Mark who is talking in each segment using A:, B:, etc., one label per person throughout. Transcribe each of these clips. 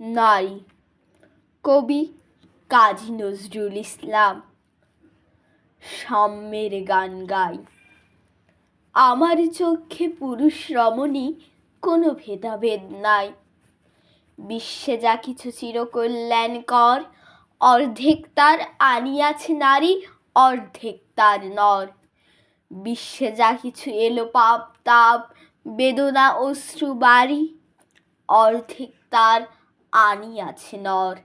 A: নারী কবি কাজী নজরুল ইসলাম। সাম্যের গান গাই। আমার চোখে পুরুষ রমণী, কোনো ভেদাভেদ নাই। বিশ্বে যা কিছু চিরকল্যাণকর অর্ধেক তার আনিয়াছে নারী, অর্ধেক তার নর। বিশ্বে যা কিছু এলো পাপ, তাপ, বেদনা, অশ্রু, বাড়ি, অর্ধেক তার আনিয়াছে নর,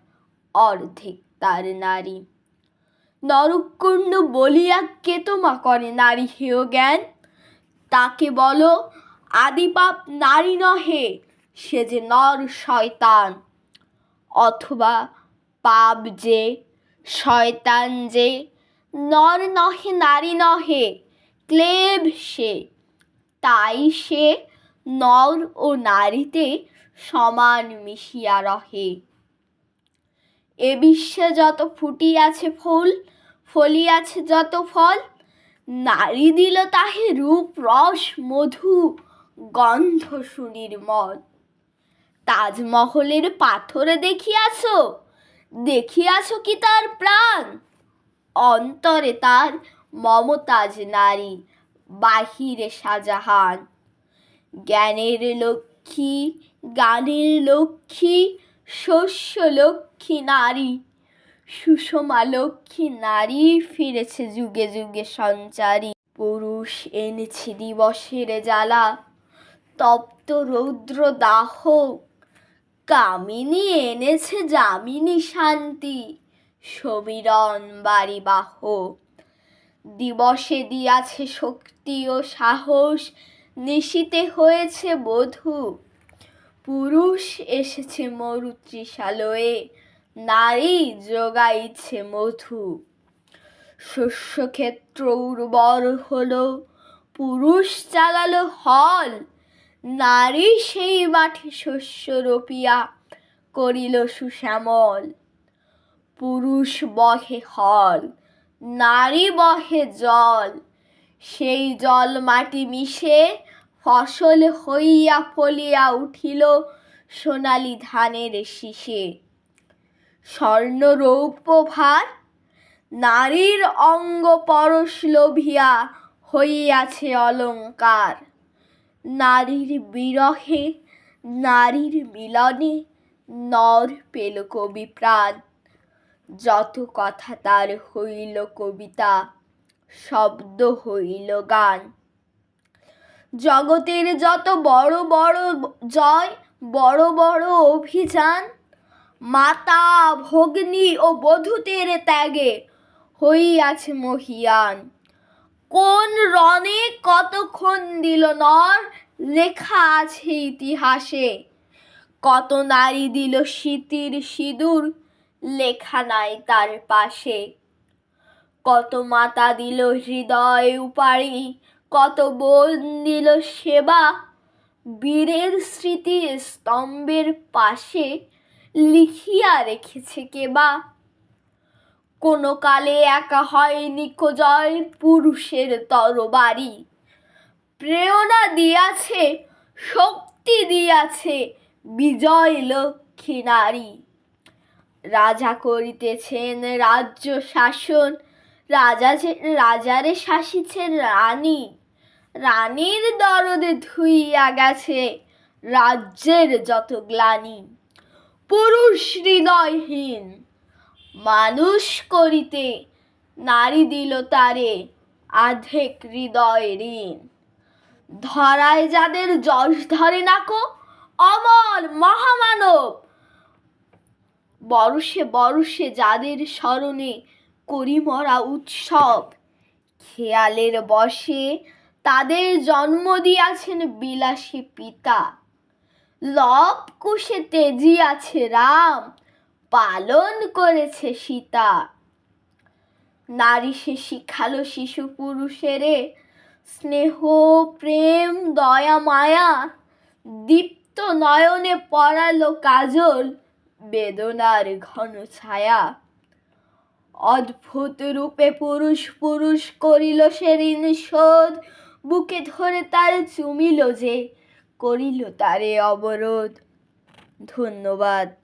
A: অর্ধেক তার নারী। নরকুণ্ড বলিয়া কে তোমা করে নারী হেয় জ্ঞান? তাকে বলো, আদিপাপ নারী নহে, সে যে নর শয়তান। অথবা পাপ যে, শয়তান যে, নর নহে, নারী নহে ক্লেব সে, তাই সে নর ও নারীতে সমান মিশিয়া রহে। এ বিশ্বে যত ফুটিয়াছে ফুল ফলিয়াছে যত ফল, নারী দিল তাহে রূপ, রস, মধু, গন্ধ সুনির্মল। তাজমহলের পাথর দেখিয়াছ? দেখিয়াছ কি তার প্রাণ? অন্তরে তার মমতাজ নারী, বাহিরে শাহজাহান। জ্ঞানের লক্ষ্মী, গানের লক্ষ্মী, শস্য লক্ষ্মী নারী। সুষমা লক্ষ্মী নারী ফিরেছে যুগে যুগে সঞ্চারী। পুরুষ এনেছে দিবসের জ্বালা, তপ্ত রৌদ্র দাহ। কামিনী এনেছে যামিনী শান্তি, সমীরণ বাড়ি বাহ। দিবসে দিয়াছে শক্তি ও সাহস নিশীতে হয়েছে বধূ। পুরুষ এসেছে মরু তৃষালয়ে নারী যোগাইছে মধু। শস্যক্ষেত্র উর্বর হলো, পুরুষ চালালো হল, নারী সেই মাঠে শস্য রোপিয়া করিল সুশ্যামল। পুরুষ বহে হল, নারী বহে জল, সেই জল মাটি মিশে ফসল হইয়া ফলিয়া উঠিল সোনালি ধানের শীষে। স্বর্ণ রৌপ্য ভার, নারীর অঙ্গ পরশ লোভিয়া হইয়াছে অলঙ্কার। নারীর বিরহে, নারীর মিলনে নর পেল কবি প্রাণ। যত কথা তার হইল কবিতা, শব্দ হইল গান। জগতের যত বড় বড় জয়, বড় বড় অভিযান, মাতা ভগ্নী ও বধূতের ত্যাগে হইয়াছে মহিয়ান। কোন রণে কতক্ষণ দিল নর, লেখা আছে ইতিহাসে। কত নারী দিল স্মৃতির সিঁদুর, লেখা নাই তার পাশে। কত মাতা দিল হৃদয় উপাড়ি কত বোন দিল সেবা। বীরের স্মৃতি স্তম্ভের পাশে লিখিয়া রেখেছে কেবা কোনো কালে একা হয়নি জয় পুরুষের তরবারি। প্রেরণা দিয়াছে, শক্তি দিয়াছে বিজয় লক্ষ্মী নারী। রাজা করিতেছেন রাজ্য শাসন, রাজা রাজারে শাসিছে রানী। রানীর দরদে ধুইয়া গেছে রাজ্যের যত গ্লানি। পুরুষ হৃদয়হীন মানুষ করিতে নারী দিল তারে আধেক হৃদয় ঋণ। ধরায় যাদের যশ ধরে নাকো অমর মহামানব। বরসে বরসে যাদের স্মরণে করিমরা উৎসব, খেয়ালের বসে তাদের জন্ম দিয়াছেন বিলাসী পিতা। লব কুশে তেজি আছে রাম, পালন করেছে সীতা। নারী সে শিখালো শিশু পুরুষেরে স্নেহ, প্রেম, দয়া, মায়া। দীপ্ত নয়নে পড়ালো কাজল, বেদনার ঘন ছায়া। অদ্ভুত রূপে পুরুষ পুরুষ করিল সে ঋণ শোধ বুকে ধরে তার চুমিল যে করিল তারে অবরোধ। ধন্যবাদ।